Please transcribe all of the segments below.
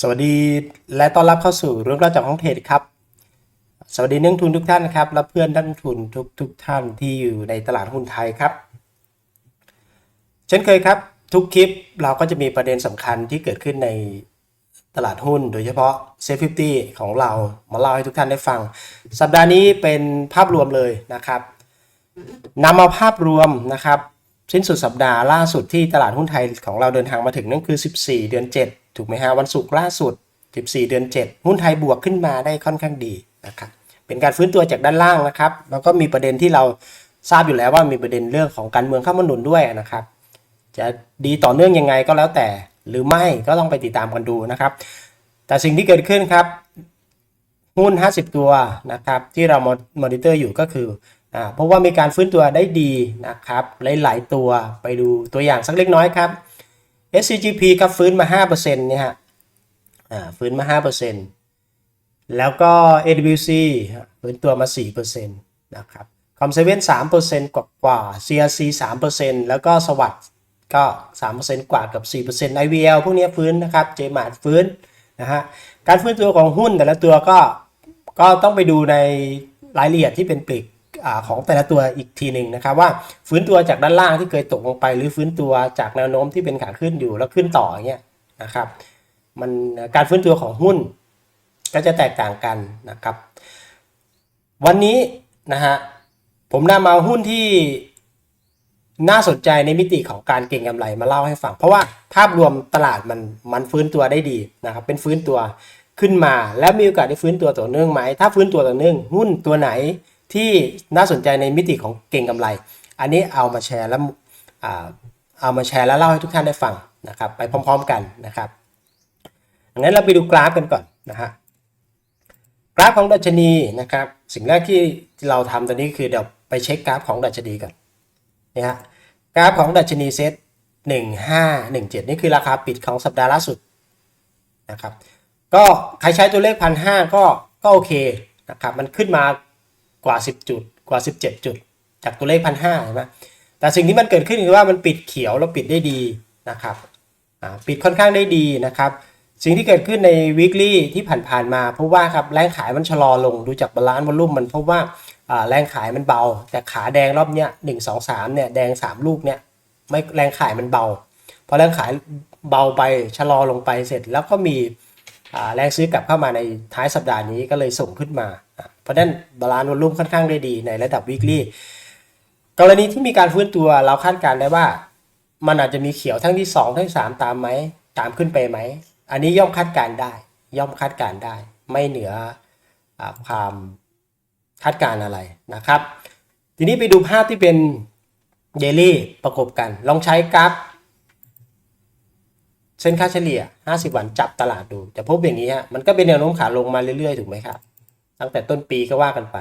สวัสดีและต้อนรับเข้าสู่เรื่องราวจากห้องเทรดครับ สวัสดีนักลงทุนทุกท่านนะครับ และเพื่อนนักลงทุนทุกทุกท่านที่อยู่ในตลาดหุ้นไทยครับ เช่นเคยครับ ทุกคลิปเราก็จะมีประเด็นสำคัญที่เกิดขึ้นในตลาดหุ้น โดยเฉพาะเซฟฟิตี้ของเรามาเล่าให้ทุกท่านได้ฟัง สัปดาห์นี้เป็นภาพรวมเลยนะครับนำมาภาพรวมนะครับ สิ้นสุดสัปดาห์ล่าสุดที่ตลาดหุ้นไทยของเราเดินทางมาถึงนั่นคือ 14 เดือน 7 ถูกไหมฮะวันศุกร์ล่าสุด 14 เดือน 7 หุ้นไทยบวกขึ้นมาได้ค่อนข้างดีนะครับเป็นการฟื้นตัวจากด้านล่างนะครับ แล้วก็มีประเด็นที่เราทราบอยู่แล้วว่ามีประเด็นเรื่องของการเมืองเข้ามาหนุนด้วยนะครับ จะดีต่อเนื่องยังไงก็แล้วแต่ หรือไม่ก็ต้องไปติดตามกันดูนะครับ แต่สิ่งที่เกิดขึ้นครับหุ้น 50 ตัวนะครับที่เรามอนิเตอร์อยู่ก็คืออ่าเพราะว่ามีการฟื้นตัวได้ดีนะครับหลาย ๆ ตัวไปดูตัวอย่างสักเล็กน้อยครับ SCGP ครับฟื้นมา 5%เนี่ยฮะอ่าฟื้นมา 5%แล้วก็ AWC ฟื้นตัวมา 4%นะครับคอมเซเว่น3%กว่ากว่า CRC 3%แล้วก็สวัสด์ก็ 3%กว่ากับ 4% IVL พวกเนี้ยฟื้นนะครับ JMart ฟื้นนะฮะการฟื้นตัวของหุ้นแต่ละตัวก็ก็ต้องไปดูในรายละเอียดที่เป็นปลีก อของแต่ละตัวอีกทีหนึ่งนะครับว่าฟื้นตัวจากด้านล่างที่เคยตกลงไป หรือฟื้นตัวจากแนวโน้มที่เป็นขาขึ้นอยู่แล้วขึ้นต่ออย่างเงี้ยนะครับมันการฟื้นตัวของหุ้นก็จะแตกต่างกันนะครับ วันนี้นะฮะผมนำมาหุ้นที่น่าสนใจในมิติของการเก็งกำไรมาเล่าให้ฟัง เพราะว่าภาพรวมตลาดมันมันฟื้นตัวได้ดีนะครับเป็นฟื้นตัวขึ้นมา แล้วมีโอกาสได้ฟื้นตัวต่อเนื่องไหม ถ้าฟื้นตัวต่อเนื่องหุ้นตัวไหน ที่น่าสนใจในมิติของเก็งกำไร อันนี้เอามาแชร์แล้วเอามาแชร์แล้วเล่าให้ทุกท่านได้ฟังนะครับ ไปพร้อม ๆ กันนะครับงั้นเราไปดูกราฟกันก่อนนะฮะกราฟของดัชนีนะครับ สิ่งแรกที่เราทำตอนนี้คือเดี๋ยวไปเช็คกราฟของดัชนีก่อนนี่ฮะกราฟของดัชนีเซต1517 นี่คือราคาปิดของสัปดาห์ล่าสุดนะครับ ก็ใครใช้ตัวเลขพันห้าก็ก็โอเคนะครับ มันขึ้นมา กว่า 10 จุด กว่า 17 จุด จากตัวเลขพันห้าใช่ไหมแต่สิ่งที่มันเกิดขึ้นคือว่ามันปิดเขียวแล้วปิดได้ดีนะครับปิดค่อนข้างได้ดีนะครับ สิ่งที่เกิดขึ้นใน weekly ที่ผ่านๆมาเพราะว่าครับแรงขายมันชะลอลงดูจากบาลานซ์วอลลุ่มมันพบว่าอ่าแรงขายมันเบา แต่ขาแดงรอบเนี้ยหนึ่งสองสามเนี่ยแดงสามลูกเนี่ยไม่แรงขายมันเบาพอแรงขายเบาไปชะลอลงไปเสร็จแล้วก็มีแรงซื้อกลับเข้ามาในท้ายสัปดาห์นี้ก็เลยส่งขึ้นมา เพราะนั้นบาลานซ์วอลลุ่มค่อนข้างได้ดีในระดับ weekly กรณีที่มีการฟื้นตัวเราคาดการณ์ได้ว่า มันอาจจะมีเขียวทั้งที่ 2 ทั้ง 3 ตามไหมตามขึ้นไปไหม อันนี้ย่อมคาดการณ์ได้ ย่อมคาดการณ์ได้ ไม่เหนืออความคาดการณ์อะไรนะครับ ทีนี้ไปดูภาพที่เป็นเดลี่ประกบกัน ลองใช้กราฟเส้นค่าเฉลี่ย 50 วันจับตลาดดู จะพบอย่างนี้ฮะ มันก็เป็นแนวโน้มขาลงมาเรื่อยๆ ถูกไหมครับ ตั้งแต่ต้นปีก็ว่ากันไป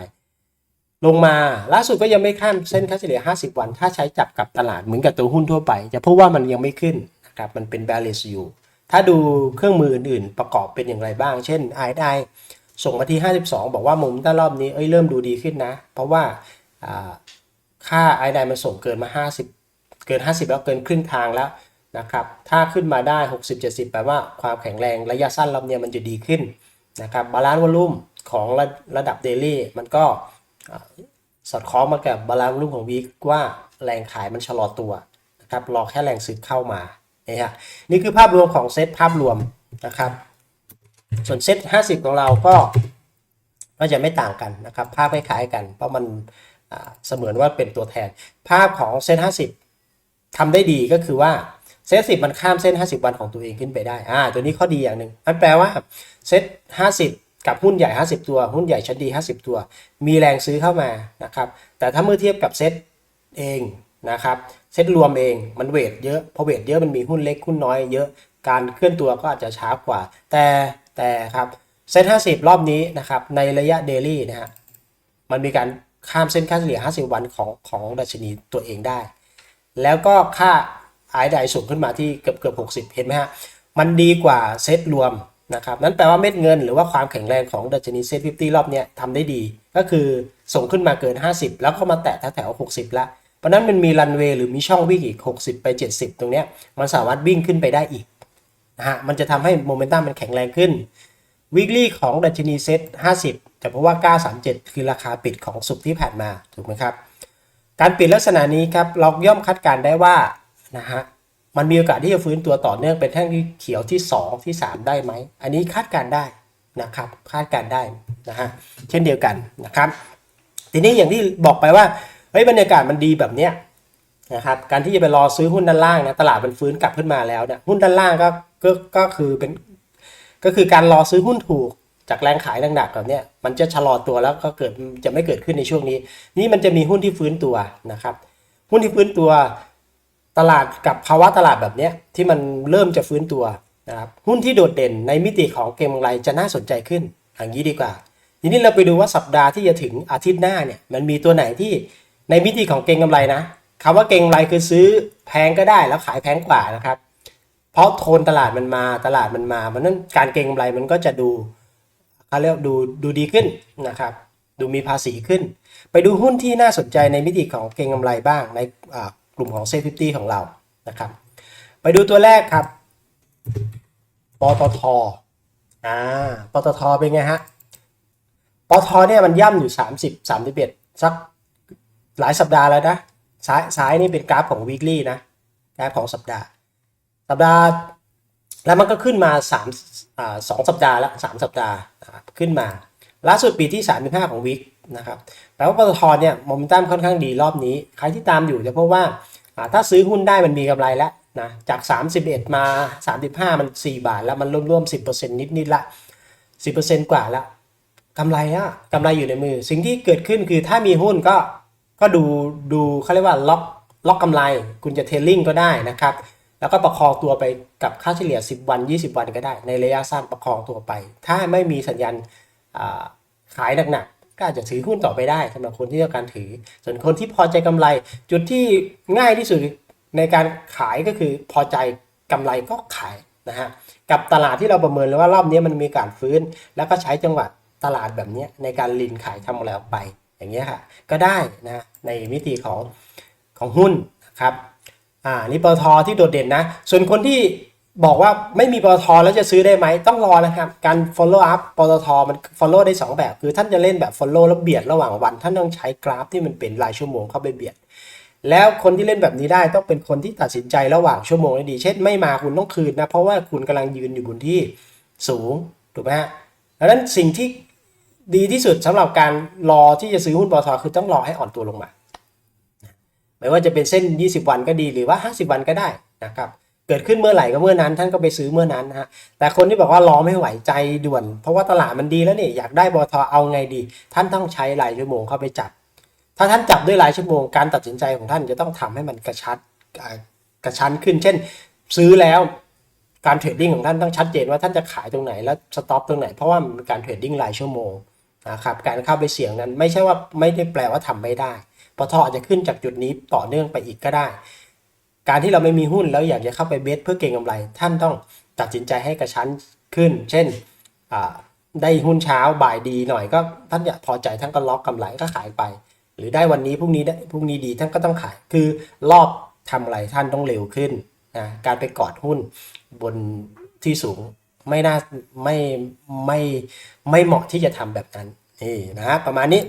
ลงมาล่าสุดก็ยังไม่ข้ามเส้นค่าเฉลี่ย 50 วัน ถ้าใช้จับกับตลาดเหมือนกับตัวหุ้นทั่วไป จะพบว่ามันยังไม่ขึ้นนะครับมันเป็น bearish อยู่ ถ้าดูเครื่องมืออื่นๆ ประกอบเป็นอย่างไรบ้าง เช่น RSI ส่งมาที่ 52 บอกว่ามุมด้านรอบนี้เอ้ยเริ่มดูดีขึ้นนะ เพราะว่าอ่าค่า RSI มันส่งเกินมา 50 เกิน 50 แล้วเกินครึ่งทางแล้วนะครับถ้าขึ้นมาได้ 60 70 แปลว่าความแข็งแรงระยะสั้นรอบเนี้ยมันจะดีขึ้นนะครับบาลานซ์วอลลุ่ม ของระระดับเดลี่มันก็สอดคล้องมากับบาลานซ์รุ่มของวีคว่าแรงขายมันชะลอตัวนะครับรอแค่แรงซื้อเข้ามานี่ฮะนี่คือภาพรวมของเซตภาพรวมนะครับ ส่วนเซต50 ของเราก็ก็จะไม่ต่างกันนะครับ ภาพคล้ายๆกัน เพราะมันเสมือนว่าเป็นตัวแทน ภาพของเซต50ทำได้ดีก็คือว่าเซต10มันข้ามเส้น 50 วันของตัวเองขึ้นไปได้อ่าตัวนี้ข้อดีอย่างหนึ่งมันแปลว่าเซต50 กับหุ้นใหญ่ 50 ตัว หุ้นใหญ่ชั้นดี 50 ตัว มีแรงซื้อเข้ามานะครับแต่ถ้าเมื่อเทียบกับเซตเองนะครับเซตรวมเองมันเวทเยอะพอเวทเยอะมันมีหุ้นเล็กหุ้นน้อยเยอะการเคลื่อนตัวก็อาจจะช้ากว่า แต่แต่ครับเซต50รอบนี้นะครับในระยะเดลี่นะฮะมันมีการข้ามเส้นค่าเฉลี่ย 50 วันของของดัชนีตัวเองได้ แล้วก็ค่าไอไดสูงขึ้นมาที่เกือบเกือบ60 เห็นไหมฮะ มันดีกว่าเซตรวม นะครับนั่นแปลว่าเม็ดเงินหรือว่าความแข็งแรงของดัชนีเซต50รอบเนี้ยทำได้ดี ก็คือส่งขึ้นมาเกิน 50 แล้วก็มาแตะแถวๆ60 แล้ว เพราะนั้นมันมีรันเวย์หรือมีช่องวิ่งอีก 60 ไป 70 ตรงเนี้ยมันสามารถวิ่งขึ้นไปได้อีกนะฮะมันจะทำให้โมเมนตัมมันแข็งแรงขึ้น weekly ของดัชนีเซ็ต50 แต่เพราะว่า 937 คือราคาปิดของสุกที่ผ่านมาถูกไหมครับการปิดลักษณะนี้ครับเราย่อมคาดการได้ว่านะฮะ มันมีโอกาสที่จะฟื้นตัวต่อเนื่องเป็นแท่งที่เขียวที่ 2 ที่ 3 ได้ไหม อันนี้คาดการได้นะครับ คาดการได้นะฮะเช่นเดียวกันนะครับ ทีนี้อย่างที่บอกไปว่าเฮ้ยบรรยากาศมันดีแบบเนี้ยนะครับการที่จะไปรอซื้อหุ้นด้านล่างนะตลาดมันฟื้นกลับขึ้นมาแล้วเนี่ยหุ้นด้านล่างก็ก็ก็คือเป็นก็คือการรอซื้อหุ้นถูกจากแรงขายหนักแบบเนี้ยมันจะชะลอตัวแล้วก็เกิดจะไม่เกิดขึ้นในช่วงนี้ นี่มันจะมีหุ้นที่ฟื้นตัวนะครับ หุ้นที่ฟื้นตัว ตลาดกับภาวะตลาดแบบนี้ที่มันเริ่มจะฟื้นตัวนะครับหุ้นที่โดดเด่นในมิติของเก็งกำไรจะน่าสนใจขึ้นอย่างนี้ดีกว่า ทีนี้เราไปดูว่าสัปดาห์ที่จะถึงอาทิตย์หน้าเนี่ยมันมีตัวไหนที่ในมิติของเกงกำไรนะคำว่าเกงกำไรคือซื้อแพงก็ได้แล้วขายแพงกว่านะครับ เพราะโทนตลาดมันมาตลาดมันมามันนั้นการเกงกำไรมันก็จะดูเขาเรียกดูดูดีขึ้นนะครับ ดูมีภาษีขึ้น ไปดูหุ้นที่น่าสนใจในมิติของเกงกำไรบ้างในอ่า กลุ่มของเซฟิตี้ของเรานะครับ ไปดูตัวแรกครับปตทอ่าปตทเป็นไงฮะปตทเนี่ยมันย่ำอยู่ 30 31สักหลายสัปดาห์แล้วนะซ้ายซ้ายนี่เป็นกราฟของ weekly นะกราฟของสัปดาห์ สัปดาห์ แล้วมันก็ขึ้นมา3อ่าสองสัปดาห์แล้ว3สัปดาห์ขึ้นมาล่าสุดปีที่ 35 ของวิก นะครับแปลว่าปตทเนี่ยโมเมนตัมค่อนข้างดีรอบนี้ ใครที่ตามอยู่จะพบว่าถ้าซื้อหุ้นได้มันมีกำไรแล้วนะจาก 31 มา 35 มัน 4 บาท แล้วมันร่วมๆ10%นิดๆละ 10%กว่าล้วกำไรอะกำไรอยู่ในมือ สิ่งที่เกิดขึ้นคือถ้ามีหุ้นก็ก็ดูดูเขาเรียกว่าล็อกล็อกกำไร คุณจะเทลลิ่งก็ได้นะครับ แล้วก็ประคองตัวไปกับค่าเฉลี่ย 10 วัน 20 วันก็ได้ ในระยะสั้นประคองตัวไป ถ้าไม่มีสัญญาณขายหนัก ก็อาจจะถือหุ้นต่อไปได้สำหรับคนที่ต้องการถือ ส่วนคนที่พอใจกำไร จุดที่ง่ายที่สุดในการขายก็คือพอใจกำไรก็ขายนะฮะกับตลาดที่เราประเมินแล้วว่ารอบนี้มันมีการฟื้น แล้วก็ใช้จังหวะตลาดแบบนี้ในการลินขายทำอะไรออกไป อย่างเงี้ยค่ะ ก็ได้นะในมิติของของหุ้นนะครับอ่านี่ปตทที่โดดเด่นนะ ส่วนคนที่ บอกว่าไม่มีปตทแล้วจะซื้อได้ไหมต้องรอนะครับ การ follow up ปตทมัน follow ได้ 2 แบบ คือท่านจะเล่นแบบ follow แล้วเบียดระหว่างวัน ท่านต้องใช้กราฟที่มันเป็นรายชั่วโมงเข้าไปเบียด แล้วคนที่เล่นแบบนี้ได้ต้องเป็นคนที่ตัดสินใจระหว่างชั่วโมงได้ดี เช่นไม่มาคุณต้องคืนนะ เพราะว่าคุณกำลังยืนอยู่บนที่สูงถูกไหมฮะดังนั้นสิ่งที่ดีที่สุดสำหรับการรอที่จะซื้อหุ้นปตทคือต้องรอให้อ่อนตัวลงมาไม่ว่าจะเป็นเส้น 20 วันก็ดีหรือว่า 50 วันก็ได้นะครับ เกิดขึ้นเมื่อไหร่ก็เมื่อนั้น ท่านก็ไปซื้อเมื่อนั้นนะฮะแต่คนที่บอกว่ารอไม่ไหวใจด่วน เพราะว่าตลาดมันดีแล้วเนี่ยอยากได้บอทเอาไงดี ท่านต้องใช้รายชั่วโมงเข้าไปจับ ถ้าท่านจับด้วยรายชั่วโมงการตัดสินใจของท่านจะต้องทำให้มันกระชัดกระชั้นขึ้น เช่น ซื้อแล้วการเทรดดิ้งของท่านต้องชัดเจนว่าท่านจะขายตรงไหนแล้วสต็อปตรงไหน เพราะว่ามันเป็นการเทรดดิ้งรายชั่วโมงนะครับการเข้าไปเสี่ยงนั้นไม่ใช่ว่าไม่ได้แปลว่าทำไม่ได้ปทอาจจะขึ้นจากจุดนี้ต่อเนื่องไปอีกก็ได้ การที่เราไม่มีหุ้นแล้วอยากจะเข้าไปเบสเพื่อเก็งกำไร ท่านต้องตัดสินใจให้กระชั้นขึ้น เช่นได้หุ้นเช้าบ่ายดีหน่อยก็ท่านอยากพอใจท่านก็ล็อกกำไรก็ขายไป หรือได้วันนี้พรุ่งนี้ได้พรุ่งนี้ดีท่านก็ต้องขายคือรอบทำอะไรท่านต้องเร็วขึ้นนะการไปกอดหุ้นบนที่สูงไม่น่าไม่ไม่ไม่เหมาะที่จะทำแบบนั้นนี่นะฮะประมาณนี้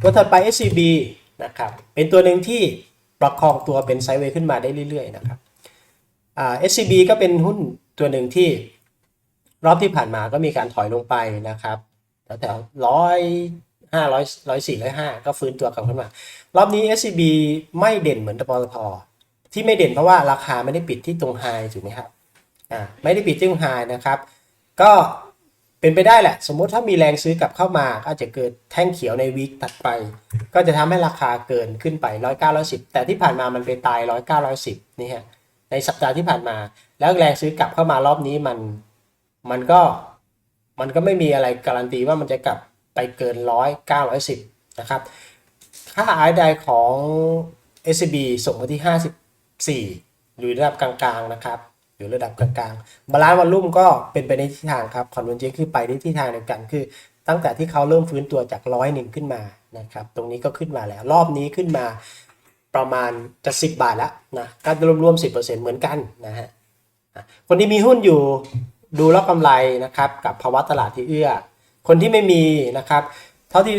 ตัวถัดไป SCB นะครับเป็นตัวหนึ่งที่ ประคองตัวเป็นไซด์เวย์ขึ้นมาได้เรื่อยๆนะครับอ่า SCB ก็เป็นหุ้นตัวหนึ่งที่รอบที่ผ่านมาก็มีการถอยลงไปนะครับแถวๆร้อยห้าร้อยร้อยสี่ร้อยห้าก็ฟื้นตัวกลับขึ้นมา รอบนี้ SCB ไม่เด่นเหมือนตปตทที่ไม่เด่นเพราะว่าราคาไม่ได้ปิดที่ตรงไฮถูกไหมครับอ่าไม่ได้ปิดที่ตรงไฮนะครับ ก็ เป็นไปได้แหละ สมมติถ้ามีแรงซื้อกลับเข้ามาก็อาจจะเกิดแท่งเขียวในวีคถัดไป ก็จะทำให้ราคาเกินขึ้นไปร้อยเก้าร้อยสิบแต่ที่ผ่านมามันไปตายร้อยเก้าร้อยสิบนี่ฮะในสัปดาห์ที่ผ่านมา แล้วแรงซื้อกลับเข้ามารอบนี้มันมันก็มันก็ไม่มีอะไรการันตีว่ามันจะกลับไปเกินร้อยเก้าร้อยสิบนะครับค่า RSI ของ SCB ส่งมาที่ 54อยู่ระดับกลางๆนะครับ อยู่ระดับกลางๆบาลานซ์วอลลุ่มก็เป็นไปในทิศทางครับคอนเวนเจนคือไปในทิศทางเดียวกันคือ ตั้งแต่ที่เขาเริ่มฟื้นตัวจากร้อยหนึ่งขึ้นมานะครับตรงนี้ก็ขึ้นมาแล้วรอบนี้ขึ้นมาประมาณจะ10 บาทแล้วนะการรวมๆ10%เซ็นต์เหมือนกันนะฮะคนที่มีหุ้นอยู่ดูแล้วกำไรนะครับกับภาวะตลาดที่เอื้อ คนที่ไม่มีนะครับ เท่าที่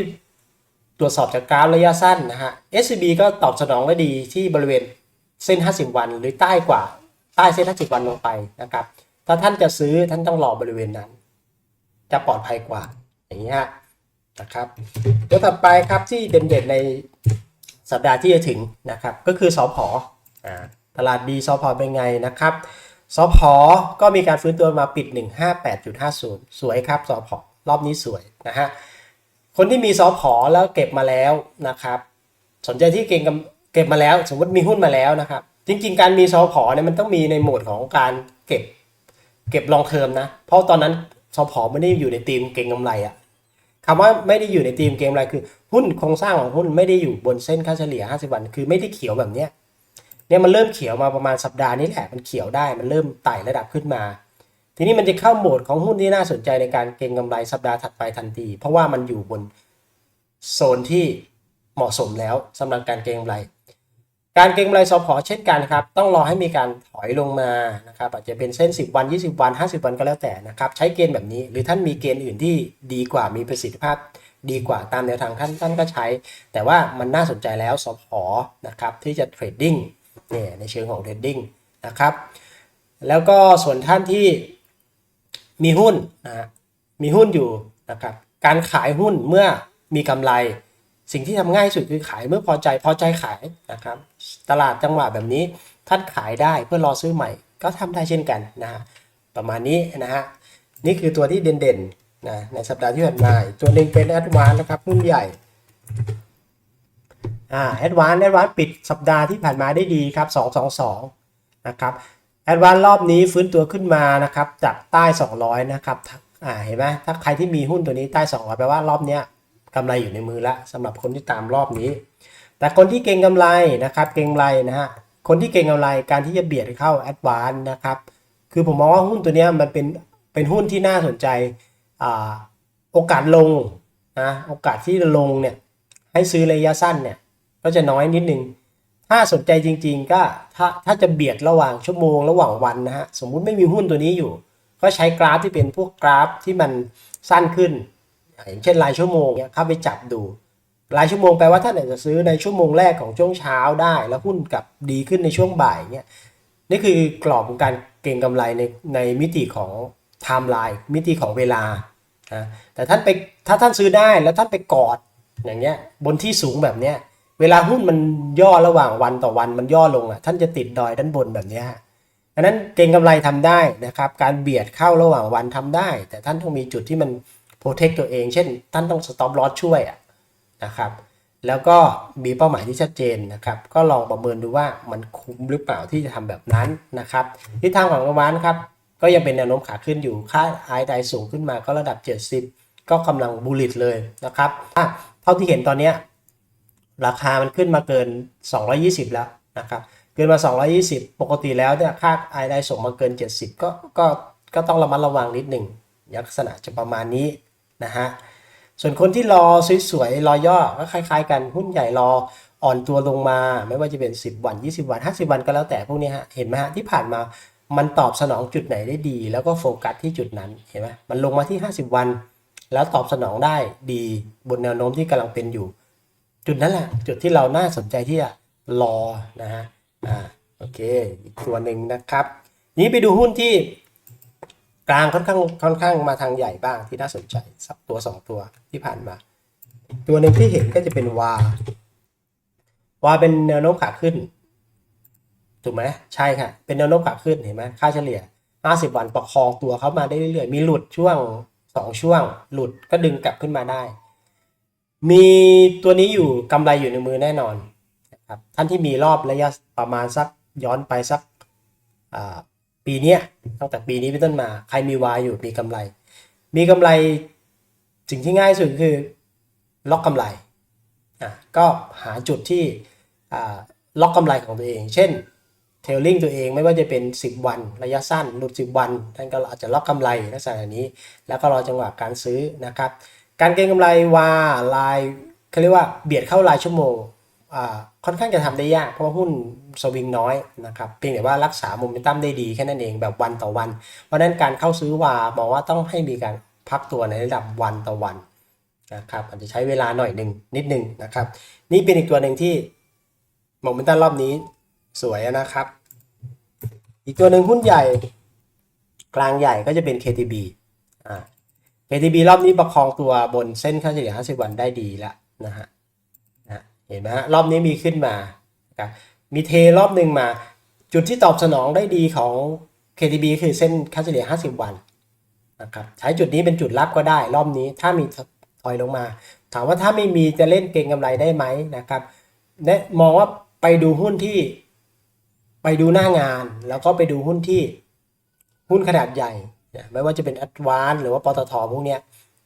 ตรวจสอบจากกราฟระยะสั้นนะฮะ SCB ก็ตอบสนองได้ดีที่บริเวณเส้น 50 วันหรือใต้กว่า ต้เส้น50วันลงไปนะครับ ถ้าท่านจะซื้อท่านต้องรอบริเวณนั้น จะปลอดภัยกว่าอย่างนี้ฮะนะครับตัวถัดไปครับที่เด่นๆในสัปดาห์ที่จะถึงนะครับ ก็คือสอพออ่าตลาดดีสอพอเป็นไงนะครับสอพอก็มีการฟื้นตัวมาปิด 158.50 สวยครับสอพอรอบนี้สวยนะฮะคนที่มีสอพอแล้วเก็บมาแล้วนะครับ สนใจที่เก็งกำเก็บมาแล้ว สมมติมีหุ้นมาแล้วนะครับ จริงๆ การมีสอพอเนี่ยมันต้องมีในโหมดของการเก็บ เก็บลองเทอมนะ เพราะตอนนั้นสพไม่ได้อยู่ในทีมเก่งกำไรอะคำว่าไม่ได้อยู่ในทีมเก่งกำไรคือ หุ้นโครงสร้างของหุ้นไม่ได้อยู่บนเส้นค่าเฉลี่ย 50 วัน คือไม่ได้เขียวแบบเนี้ยเนี่ยมันเริ่มเขียวมาประมาณสัปดาห์นี้แหละมันเขียวได้มันเริ่มไต่ระดับขึ้นมา ทีนี้มันจะเข้าโหมดของหุ้นที่น่าสนใจในการเก็งกำไรสัปดาห์ถัดไปทันที เพราะว่ามันอยู่บนโซนที่เหมาะสมแล้วสำหรับการเก็งกำไร การเก็งกำไรสพเช่นกันครับ ต้องรอให้มีการถอยลงมานะครับอาจจะเป็นเส้น 10 วัน 20 วัน 50 วันก็แล้วแต่นะครับใช้เกณฑ์แบบนี้ หรือท่านมีเกณฑ์อื่นที่ดีกว่ามีประสิทธิภาพดีกว่าตามแนวทางท่านท่านก็ใช้ แต่ว่ามันน่าสนใจแล้วสพนะครับที่จะเทรดดิ้งเนี่ยในเชิงของเทรดดิ้งนะครับแล้วก็ส่วนท่านที่มีหุ้นนะฮะมีหุ้นอยู่นะครับการขายหุ้นเมื่อมีกำไร สิ่งที่ทำง่ายสุดคือขายเมื่อพอใจพอใจขายนะครับ ตลาดจังหวะแบบนี้ท่านขายได้เพื่อรอซื้อใหม่ ก็ทำได้เช่นกันนะฮะประมาณนี้นะฮะนี่คือตัวที่เด่นๆนะในสัปดาห์ที่ผ่านมาตัวหนึ่งเป็นแอดวานนะครับหุ้นใหญ่อ่าแอดวานแอดวานปิดสัปดาห์ที่ผ่านมาได้ดีครับ 222 นะครับแอดวานรอบนี้ฟื้นตัวขึ้นมานะครับจากใต้ 200 นะครับอ่าเห็นไหมถ้าใครที่มีหุ้นตัวนี้ใต้ 200 แปลว่ารอบเนี้ย กำไรอยู่ในมือละสำหรับคนที่ตามรอบนี้ แต่คนที่เก่งกำไรนะครับ เก่งกำไรนะฮะคนที่เก่งกำไรการที่จะเบียดเข้าแอดวานนะครับคือผมมองว่าหุ้นตัวนี้มันเป็นเป็นหุ้นที่น่าสนใจอโอกาสลงนะโอกาสที่จะลงเนี่ยให้ซื้อระยะสั้นเนี่ยก็จะน้อยนิดนึง ถ้าสนใจจริง ๆ ก็ถ้าถ้าจะเบียดระหว่างชั่วโมงระหว่างวันนะฮะสมมุติไม่มีหุ้นตัวนี้อยู่ ก็ใช้กราฟที่เป็นพวกกราฟที่มันสั้นขึ้น อย่างเช่นรายชั่วโมงเนี่ยเข้าไปจับดู รายชั่วโมงแปลว่าท่านอาจจะซื้อในชั่วโมงแรกของช่วงเช้าได้ แล้วหุ้นกลับดีขึ้นในช่วงบ่ายเนี่ยนี่คือกรอบของการเก็งกำไรในในมิติของไทม์ไลน์มิติของเวลานะแต่ท่านไปถ้าท่านซื้อได้แล้วท่านไปกอดอย่างเงี้ยบนที่สูงแบบเนี้ยเวลาหุ้นมันย่อระหว่างวันต่อวันมันย่อลงอะท่านจะติดดอยด้านบนแบบเนี้ยดังนั้นเก็งกำไรทำได้นะครับ การเบียดเข้าระหว่างวันทำได้ แต่ท่านต้องมีจุดที่มัน เทคตัวเอง เช่นท่านต้องสต็อปลอสช่วยะนะครับ แล้วก็มีเป้าหมายที่ชัดเจนนะครับ ก็ลองประเมินดูว่ามันคุ้มหรือเปล่าที่จะทำแบบนั้นนะครับทิศทางของระวานครับ ก็ยังเป็นแนวโน้มขาขึ้นอยู่ ค่าไอไดสูงขึ้นมาก็ระดับ 70 ก็กำลังบูลลิตเลยนะครับเท่าที่เห็นตอนนี้ราคามันขึ้นมาเกิน 220 แล้วนะครับเกินมา 220 ปกติแล้วเนี่ยค่าไอไดส่งมาเกิน 70 ก็ก็ก็ต้องระมัดระวังนิดหนึ่งลักษณะจะประมาณนี้ นะฮะส่วนคนที่รอสวยๆรอย่อก็คล้าย ๆ กันหุ้นใหญ่รออ่อนตัวลงมา ไม่ว่าจะเป็น 10 วัน 20 วัน 50 วันก็แล้วแต่พวกนี้ฮะเห็นไหมฮะที่ผ่านมามันตอบสนองจุดไหนได้ดี แล้วก็โฟกัสที่จุดนั้นเห็นไหมมันลงมาที่ 50 วัน แล้วตอบสนองได้ดีบนแนวโน้มที่กำลังเป็นอยู่ จุดนั้นแหละจุดที่เราน่าสนใจที่จะรอนะฮะอ่าโอเคอีกตัวหนึ่งนะครับนี้ไปดูหุ้นที่ กลางค่อนข้างค่อนข้างมาทางใหญ่บ้างที่น่าสนใจสักตัวสองตัวที่ผ่านมา ตัวหนึ่งที่เห็นก็จะเป็นวาวาเป็นแนวโน้มขาขึ้นถูกไหมใช่ค่ะ เป็นแนวโน้มขาขึ้นเห็นไหมค่าเฉลี่ย 50 วันประคองตัวเขามาได้เรื่อยๆ มีหลุดช่วงสองช่วง หลุดก็ดึงกลับขึ้นมาได้ มีตัวนี้อยู่กำไรอยู่ในมือแน่นอนนะครับท่านที่มีรอบระยะประมาณสักย้อนไปสักอ่า ปีเนี้ยตั้งแต่ปีนี้เป็นต้นมาใครมีวายอยู่มีกำไร มีกำไรสิ่งที่ง่ายสุดคือล็อกกำไรอะก็หาจุดที่อ่าล็อกกำไรของตัวเอง เช่นเทลลิงตัวเองไม่ว่าจะเป็น 10 วันระยะสั้นหลุด 10 วันท่านก็อาจจะล็อกกำไรลักษณะนี้ แล้วก็รอจังหวะการซื้อนะครับ การเก็งกำไรวาลายเขาเรียกว่าเบียดเข้ารายชั่วโมง ค่อนข้างจะทำได้ยาก เพราะว่าหุ้นสวิงน้อยนะครับเพียงแต่ว่ารักษาโมเมนตัมได้ดีแค่นั้นเองแบบวันต่อวัน เพราะฉะนั้นการเข้าซื้อวามองว่าต้องให้มีการพักตัวในระดับวันต่อวันนะครับอาจจะใช้เวลาหน่อยหนึ่งนิดหนึ่งนะครับ นี่เป็นอีกตัวหนึ่งที่โมเมนตัมรอบนี้สวยนะครับ อีกตัวหนึ่งหุ้นใหญ่กลางใหญ่ก็จะเป็น KTB อ่า KTB รอบนี้ประคองตัวบนเส้นค่าเฉลี่ย 50 วันได้ดีแล้วนะฮะ เห็นไหมฮะรอบนี้มีขึ้นมาครับมีเทรอบหนึ่งมา จุดที่ตอบสนองได้ดีของ KTB คือเส้นค่าเฉลี่ย 50 วันนะครับใช้จุดนี้เป็นจุดรับก็ได้ รอบนี้ถ้ามีถอยลงมา ถามว่าถ้าไม่มีจะเล่นเก็งกำไรได้ไหมนะครับแนะมองว่าไปดูหุ้นที่ไปดูหน้างาน แล้วก็ไปดูหุ้นที่หุ้นขนาดใหญ่ ไม่ว่าจะเป็น a d v a n c e หรือว่าปตทพวกเนี้ย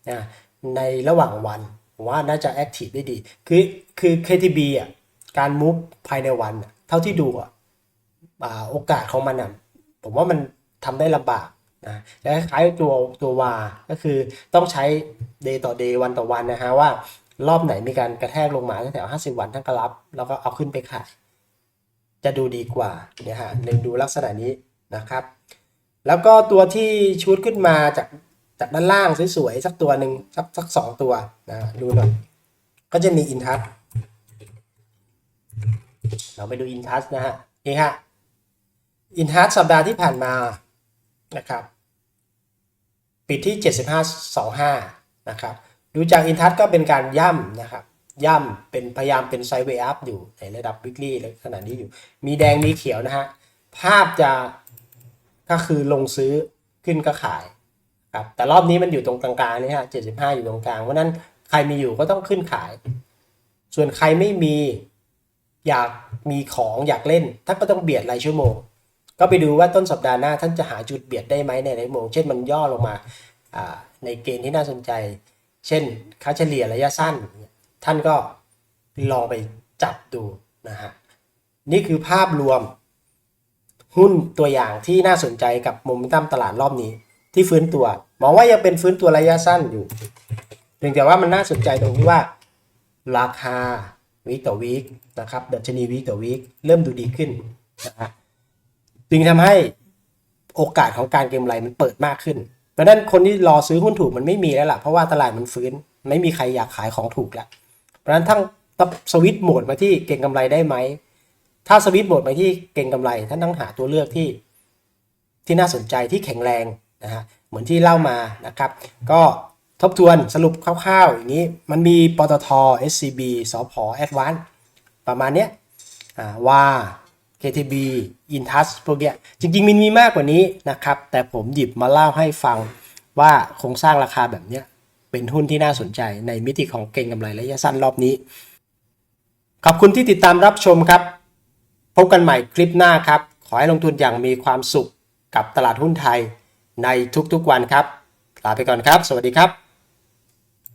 นะในระหว่างวัน ผมว่าน่าจะแอคทีฟได้ดี คือคือ KTB อะการมูฟภายในวันเท่าที่ดูอะโอกาสของมันอะผมว่ามันทำได้ลำบากนะจะคล้ายตัวตัววาก็คือต้องใช้ day ต่อ day วันต่อวันนะฮะว่ารอบไหนมีการกระแทกลงมาตั้งแต่50วันทั้งกระรับ แล้วก็เอาขึ้นไปขาย จะดูดีกว่าเนี่ยฮะหนึ่งดูลักษณะนี้นะครับ แล้วก็ตัวที่ชุดขึ้นมาจาก จากด้านล่างสวยๆสักตัวหนึ่งสักสักสองตัวนะดูหน่อยก็จะมีอินทัสเราไปดูอินทัสนะฮะนี่ฮะอินทัสสัปดาห์ที่ผ่านมานะครับปิดที่ 75.25 นะครับ ดูจากอินทัสก็เป็นการย่ำนะครับ ย่ำเป็นพยายามเป็นไซด์เวย์อัพอยู่ในระดับวิกฤตขนาดนี้อยู่ มีแดงมีเขียวนะฮะ ภาพจะก็คือลงซื้อขึ้นก็ขาย ครับแต่รอบนี้มันอยู่ตรงกลางๆนี่ฮะ75อยู่ตรงกลางเพราะนั้นใครมีอยู่ก็ต้องขึ้นขาย ส่วนใครไม่มีอยากมีของอยากเล่นท่านก็ต้องเบียดรายชั่วโมง ก็ไปดูว่าต้นสัปดาห์หน้าท่านจะหาจุดเบียดได้ไหมในรายชั่วโมง เช่นมันย่อลงมาในเกณฑ์ที่น่าสนใจ เช่นค่าเฉลี่ยระยะสั้น ท่านก็ลองไปจับดูนะฮะนี่คือภาพรวม หุ้นตัวอย่างที่น่าสนใจกับโมเมนตัมตลาดรอบนี้ ที่ฟื้นตัว มองว่ายังเป็นฟื้นตัวระยะสั้นอยู่เพียงแต่ว่ามันน่าสนใจตรงที่ว่า ราคาวีต่อวีคนะครับดัชนีวีคต่อวีคเริ่มดูดีขึ้นนะฮะจึงทำให้โอกาสของการเก็งกำไรมันเปิดมากขึ้น เพราะนั้นคนที่รอซื้อหุ้นถูกมันไม่มีแล้วล่ะ เพราะว่าตลาดมันฟื้น ไม่มีใครอยากขายของถูกแล้ว เพราะนั้นทั้งต้องสวิตช์โหมดมาที่เก็งกำไรได้ไหม ถ้าสวิตช์โหมดไปที่เก่งกำไรท่านต้องหาตัวเลือกที่ที่น่าสนใจที่แข็งแรง นะฮะเหมือนที่เล่ามานะครับ ก็ทบทวนสรุปคร่าวๆ อย่างนี้มันมีปตท SCB สพ Advance ประมาณเนี้ยอ่าว่า KTB Intus พวกเนี้ยจริงๆมันมีมากกว่านี้นะครับ แต่ผมหยิบมาเล่าให้ฟังว่าโครงสร้างราคาแบบเนี้ยเป็นหุ้นที่น่าสนใจในมิติของเก่งกำไรระยะสั้นรอบนี้ ขอบคุณที่ติดตามรับชมครับ พบกันใหม่คลิปหน้าครับ ขอให้ลงทุนอย่างมีความสุขกับตลาดหุ้นไทย ในทุกๆวันครับ ลาไปก่อนครับ สวัสดีครับ